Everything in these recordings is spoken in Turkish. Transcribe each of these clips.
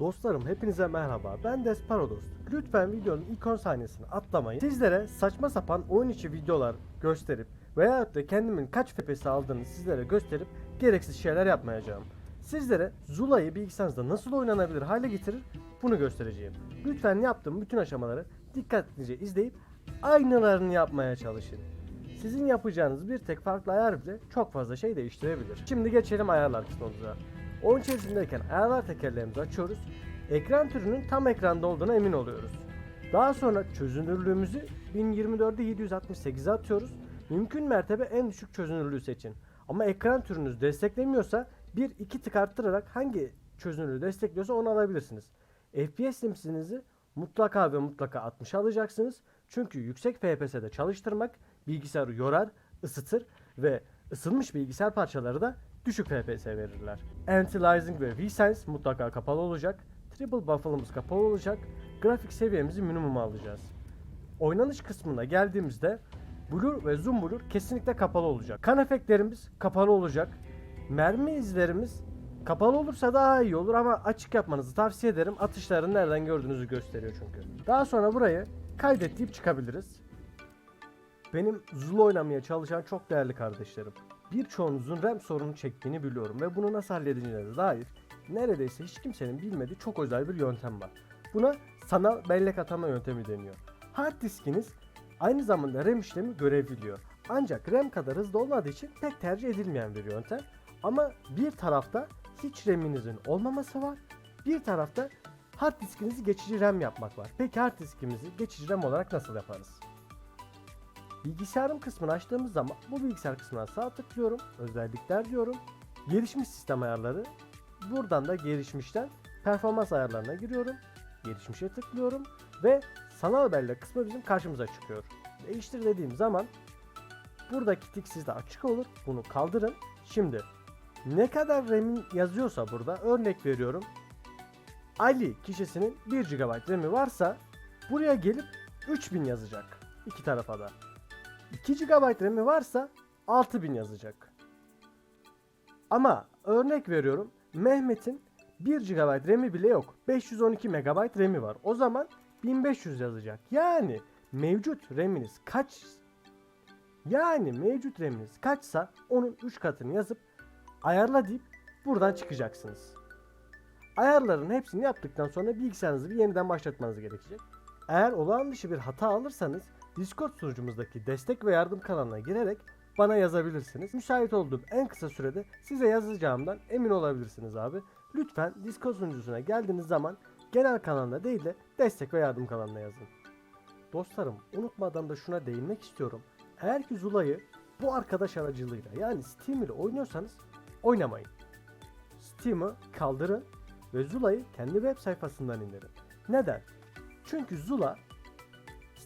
Dostlarım hepinize merhaba. Ben Desparodos. Lütfen videonun ilk 10 saniyesini atlamayın. Sizlere saçma sapan oyun içi videolar gösterip veyahut da kendimin kaç FPS aldığını sizlere gösterip gereksiz şeyler yapmayacağım. Sizlere Zula'yı bilgisayarınızda nasıl oynanabilir hale getirir bunu göstereceğim. Lütfen yaptığım bütün aşamaları dikkatlice izleyip aynılarını yapmaya çalışın. Sizin yapacağınız bir tek farklı ayar bile çok fazla şey değiştirebilir. Şimdi geçelim ayarlar kısmımıza. Oyun içerisindeyken ayarlar tekerlerimizi açıyoruz. Ekran türünün tam ekranda olduğuna emin oluyoruz. Daha sonra çözünürlüğümüzü 1024'e 768'e atıyoruz. Mümkün mertebe en düşük çözünürlüğü seçin. Ama ekran türünüz desteklemiyorsa 1-2 tık arttırarak hangi çözünürlüğü destekliyorsa onu alabilirsiniz. FPS simsinizi mutlaka ve mutlaka 60 alacaksınız. Çünkü yüksek FPS'de çalıştırmak bilgisayarı yorar, ısıtır ve ısınmış bilgisayar parçaları da düşük FPS verirler. Anti-aliasing ve VSense mutlaka kapalı olacak. Triple Buffalo'muz kapalı olacak. Grafik seviyemizi minimuma alacağız. Oynanış kısmına geldiğimizde blur ve zoom blur kesinlikle kapalı olacak. Kan efektlerimiz kapalı olacak. Mermi izlerimiz kapalı olursa daha iyi olur ama açık yapmanızı tavsiye ederim. Atışları nereden gördüğünüzü gösteriyor çünkü. Daha sonra burayı kaydet çıkabiliriz. Benim Zula oynamaya çalışan çok değerli kardeşlerim. Birçoğunuzun RAM sorunu çektiğini biliyorum ve bunu nasıl halledeceğinize dair neredeyse hiç kimsenin bilmediği çok özel bir yöntem var. Buna sanal bellek atama yöntemi deniyor. Hard diskiniz aynı zamanda RAM işlemi görebiliyor. Ancak RAM kadar hızlı olmadığı için pek tercih edilmeyen bir yöntem. Ama bir tarafta hiç RAM'inizin olmaması var. Bir tarafta hard diskinizi geçici RAM yapmak var. Peki hard diskimizi geçici RAM olarak nasıl yaparız? Bilgisayarım kısmını açtığımız zaman bu bilgisayar kısmına sağ tıklıyorum. Özellikler diyorum. Gelişmiş sistem ayarları. Buradan da gelişmişten performans ayarlarına giriyorum. Gelişmişe tıklıyorum ve sanal bellek kısmı bizim karşımıza çıkıyor. Değiştir dediğim zaman buradaki tik sizde açık olur. Bunu kaldırın. Şimdi ne kadar RAM'in yazıyorsa burada örnek veriyorum. Ali kişisinin 1 GB RAM'i varsa buraya gelip 3000 yazacak. iki tarafa da. 2 GB RAM'i varsa 6000 yazacak. Ama örnek veriyorum Mehmet'in 1 GB RAM'i bile yok. 512 MB RAM'i var. O zaman 1500 yazacak. Yani mevcut RAM'iniz kaç yani mevcut RAM'iniz kaçsa onun 3 katını yazıp ayarla deyip buradan çıkacaksınız. Ayarların hepsini yaptıktan sonra bilgisayarınızı bir yeniden başlatmanız gerekecek. Eğer olağan dışı bir hata alırsanız Discord sunucumuzdaki destek ve yardım kanalına girerek bana yazabilirsiniz. Müsait olduğum en kısa sürede size yazacağımdan emin olabilirsiniz abi. Lütfen Discord sunucusuna geldiğiniz zaman genel kanalına değil de destek ve yardım kanalına yazın. Dostlarım unutmadan da şuna değinmek istiyorum. Eğer ki Zula'yı bu arkadaş aracılığıyla yani Steam ile oynuyorsanız oynamayın. Steam'ı kaldırın ve Zula'yı kendi web sayfasından indirin. Neden? Çünkü Zula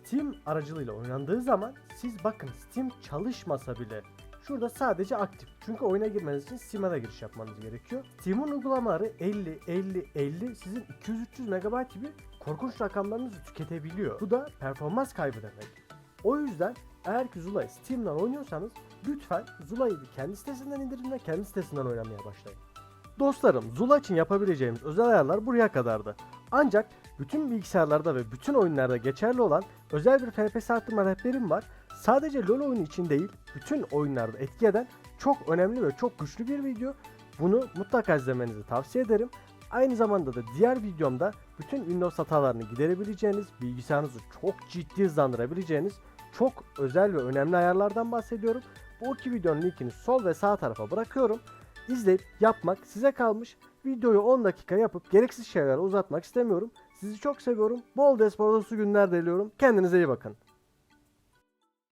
Steam aracılığıyla oynandığı zaman siz bakın Steam çalışmasa bile şurada sadece aktif. Çünkü oyuna girmeniz için Steam'a da giriş yapmanız gerekiyor. Steam'in uygulamaları 50, 50, 50 sizin 200-300 MB gibi korkunç rakamlarınızı tüketebiliyor. Bu da performans kaybı demek. O yüzden eğer ki Zula'yı Steam'den oynuyorsanız lütfen Zula'yı kendi sitesinden indirin ve kendi sitesinden oynamaya başlayın. Dostlarım Zula için yapabileceğimiz özel ayarlar buraya kadardı. Ancak bütün bilgisayarlarda ve bütün oyunlarda geçerli olan özel bir FPS arttırma rehberim var. Sadece LoL oyunu için değil, bütün oyunlarda etki eden çok önemli ve çok güçlü bir video. Bunu mutlaka izlemenizi tavsiye ederim. Aynı zamanda da diğer videomda bütün Windows hatalarını giderebileceğiniz, bilgisayarınızı çok ciddi hızlandırabileceğiniz çok özel ve önemli ayarlardan bahsediyorum. Bu iki videonun linkini sol ve sağ tarafa bırakıyorum. İzleyip yapmak size kalmış. Videoyu 10 dakika yapıp gereksiz şeyler uzatmak istemiyorum. Sizi çok seviyorum. Bol desportosu günler diliyorum. Kendinize iyi bakın.